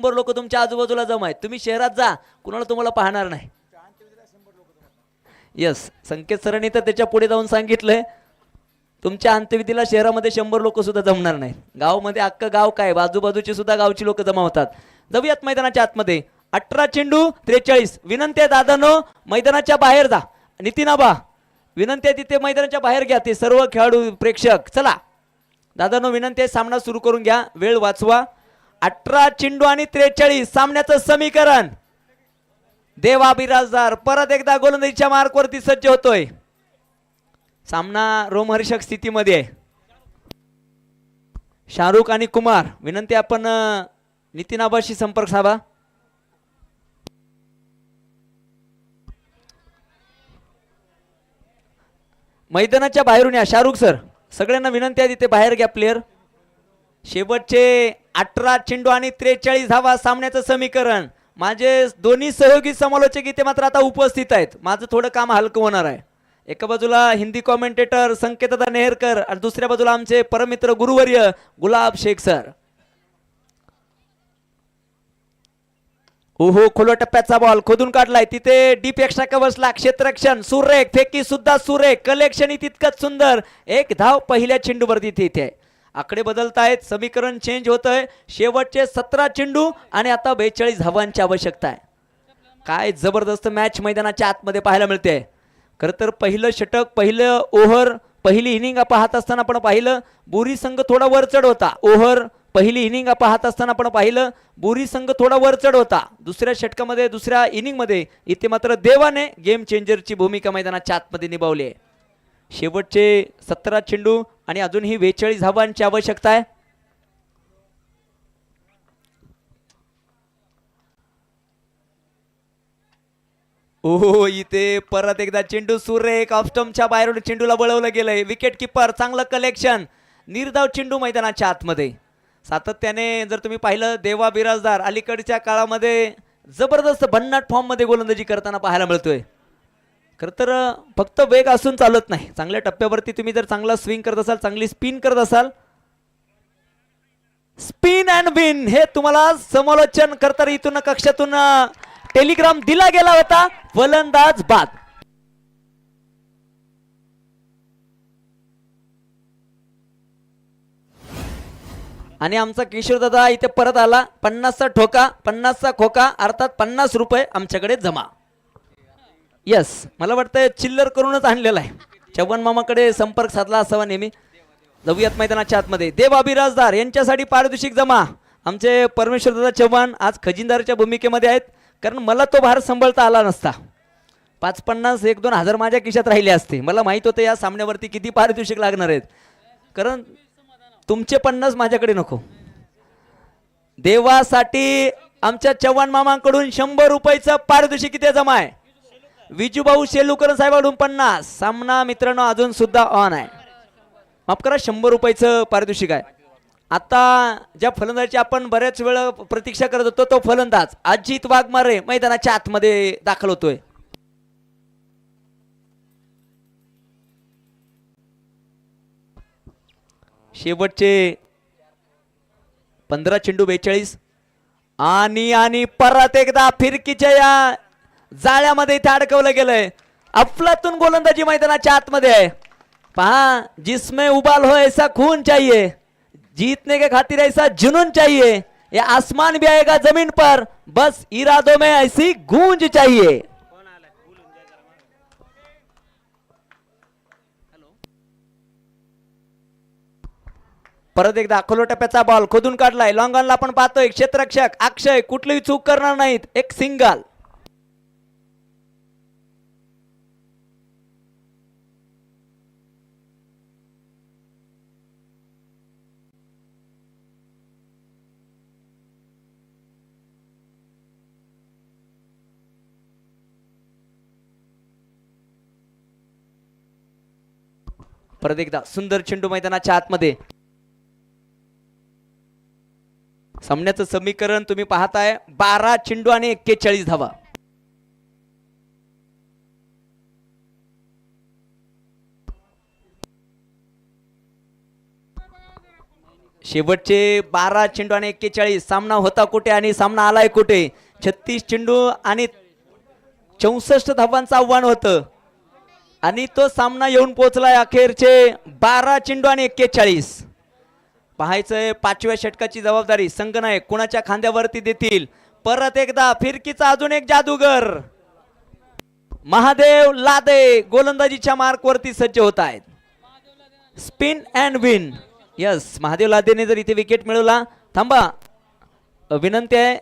शंभर लोक तुमच्या आजूबाजूला जमा आहेत. तुम्ही शहरात जा कुणाला तुम्हाला पाहणार नाही. यस संकेत सरांनी तर त्याच्या पुढे जाऊन सांगितलंय तुमच्या अंत्यविधीला शहरामध्ये शंभर लोक सुद्धा जमणार नाहीत. गावामध्ये अख्खं गाव काय? बाजूबाजूची सुद्धा गावची लोक जमा होतात. जाऊयात मैदानाच्या आतमध्ये. अठरा चेंडू त्रेचाळीस. विनंती आहे दादानो मैदानाच्या बाहेर जा. नितीन आबा विनंती आहे तिथे मैदानाच्या बाहेर घ्या. ते सर्व खेळाडू प्रेक्षक चला. दादानो विनंती आहे सामना सुरू करून घ्या. वेळ वाचवा. अठरा चेंडू आणि त्रेचाळीस सामन्याचं समीकरण. देवा बिराजदार परत एकदा गोलंदाजीच्या मार्कवरती सज्ज होतोय. सामना रोमहर्षक स्थितीमध्ये. आहे शाहरुख आणि कुमार विनंती आपण नितीन आबाशी संपर्क साधा. मैदानाच्या बाहेरून या शाहरुख सर सगळ्यांना विनंती आहे तिथे बाहेर घ्या प्लेअर शेवटचे अठरा चेंडू आणि त्रेचाळीस धावा सामन्याचं समीकरण. माझे दोन्ही सहयोगी समालोचक इथे मात्र आता उपस्थित आहेत. माझं थोडं काम हलकं होणार आहे. एका बाजूला हिंदी कॉमेंटेटर संकेतदा नेहरकर आणि दुसऱ्या बाजूला आमचे परमित्र गुरुवर्य गुलाब शेख सर. ओहो खोलो टप्प्याचा बॉल खोदून काढलाय. तिथे डीप एक्स्ट्रा कव्हर्सला क्षेत्ररक्षण सुरेख फेकी सुद्धा सुरेख. कलेक्शन तितकंच सुंदर. एक धाव पहिल्या चेंडूवर तिथे. इथे आहे. आकडे बदलत आहेत समीकरण चेंज होत आहे शेवटचे सतरा चेंडू आणि आता बेचाळीस धावांची आवश्यकता आहे. काय जबरदस्त मॅच मैदानाच्या आतमध्ये पाहायला मिळते. खरं तर पहिलं षटक पहिलं ओव्हर पहिली इनिंग पाहत असताना आपण पाहिलं. बोरी संघ थोडा वरचढ होता. ओव्हर पहिली इनिंग पाहत असताना आपण पाहिलं. बोरी संघ थोडा वरचढ होता. दुसऱ्या षटकामध्ये दुसऱ्या इनिंगमध्ये इथे मात्र देवाने गेम चेंजरची भूमिका मैदानाच्या आतमध्ये निभावली आहे. शेवटचे सतरा चेंडू आणि अजूनही बेचाळीस धावांची आवश्यकता आहे. ओ इथे परत एकदा चेंडू सुरेख ऑफस्टमच्या बाहेरून चेंडूला वळवलं गेलंय. विकेट किपर चांगलं कलेक्शन निर्धाव चेंडू मैदानाच्या आतमध्ये. सातत्याने जर तुम्ही पाहिलं देवा बिराजदार अलीकडच्या काळामध्ये जबरदस्त भन्नाट फॉर्ममध्ये गोलंदाजी करताना पाहायला मिळतोय. खरं तर फक्त वेग असून चालत नाही. चांगल्या टप्प्यावरती तुम्ही जर चांगला स्विंग करत असाल चांगली स्पिन करत असाल स्पिन अँड विन हे तुम्हाला समालोचन करता इथून कक्षातून टेलिग्राम दिला गेला होता फलंदाज बाद. आणि आमचा किशोरदादा इथे परत आला. पन्नासचा ठोका पन्नासचा खोका अर्थात पन्नास रुपये आमच्याकडे जमा. यस मला वाटतं चिल्लर करूनच आणलेला आहे. चव्हाण मामाकडे संपर्क साधला असावा नेहमी. जाऊयात मैदानाच्या आतमध्ये. देव अभिराजदार यांच्यासाठी पारितोषिक जमा. आमचे परमेश्वर दादा चव्हाण आज खजिनदारच्या भूमिकेमध्ये आहेत. कारण मला तो भार सांभाळता आला नसता. पाच पन्नास एक दोन हजार माझ्या खिशात राहिले असते. मला माहीत होतं या सामन्यावरती किती पारितोषिक लागणार आहेत. कारण तुमचे पन्नास माझ्याकडे नको. देवासाठी आमच्या चव्हाण मामांकडून शंभर रुपयाचं पारितोषिक इथे जमा आहे. विजूभाऊ शेलुकर साहेबांकडून पन्नास. सामना मित्रांनो अजून सुद्धा ऑन आहे. माफ करा शंभर रुपयाचं पारितोषिक आहे. आता ज्या फलंदाजाची आपण बऱ्याच वेळ प्रतीक्षा करत होतो तो फलंदाज अजित वाघमारे मैदानाच्या आतमध्ये दाखल होतोय. शेवटचे पंधरा चेंडू बेचाळीस. आणि आणि परत एकदा फिरकीच्या या जाळ्यामध्ये इथे अडकवलं गेलंय. अफलातून गोलंदाजी मैदानाच्या आतमध्ये आहे. पहा जिसमे उबाल हो ऐसा खून चाहिए. जीतने के खातिर ऐसा जुनून चाहिए. ये आसमान भी आएगा जमीन पर. बस इरादों में ऐसी गूंज चाहिए. परत एकदा खोलो टप्प्याचा बॉल खोदून काढलाय. लॉंगॉनला आपण पाहतोय क्षेत्ररक्षक अक्षय कुठलीही चूक करणार नाहीत. एक सिंगल परत एकदा सुंदर चेंडू मैदानाच्या आतमध्ये. सामन्याचं समीकरण तुम्ही पाहताय बारा चेंडू आणि एक्केचाळीस धावा. शेवटचे बारा चेंडू आणि एक्केचाळीस. सामना होता कुठे आणि सामना आलाय कुठे? छत्तीस चेंडू आणि चौसष्ट धावांचं आव्हान होतं. आणि तो सामना येऊन पोहोचलाय अखेरचे बारा चेंडू आणि एक्केचाळीस. पाहायचंय पाचव्या षटकाची जबाबदारी. संगनायक कुणाच्या खांद्यावरती देतील? परत एकदा फिरकीचा अजून एक जादूगर. महादेव लादे गोलंदाजीच्या मार्कवरती सज्ज होत आहेत spin and win yes Mahadev Ladene जर इथे विकेट मिळवला. थांबा. विनंती आहे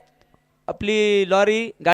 आपली लॉरी